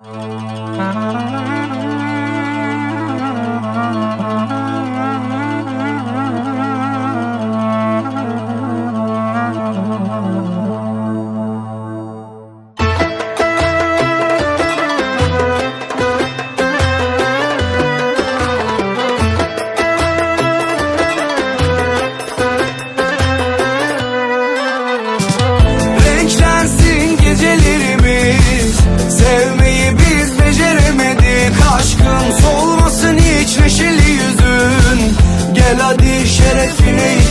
Renklensin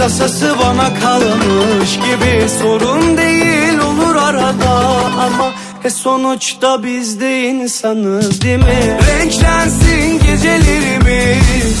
tasası bana kalmış gibi Sorun değil olur arada ama e sonuçta biz de insanız değil mi? Renklensin gecelerimiz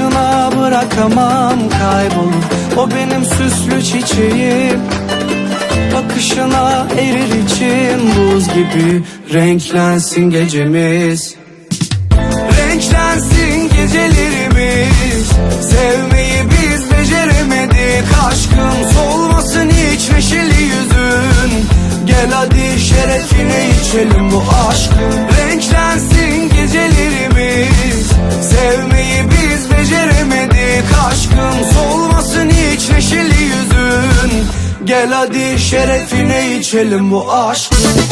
Akışına bırakamam kaybolup O benim süslü çiçeğim. Bakışına erir içim buz gibi Renklensin gecemiz. Renklensin gecelerimiz Sevmeyi biz beceremedik. Aşkın solmasın hiç neşeli yüzün. Gel hadi şerefine içelim bu aşkın Gel hadi şerefine içelim bu aşkın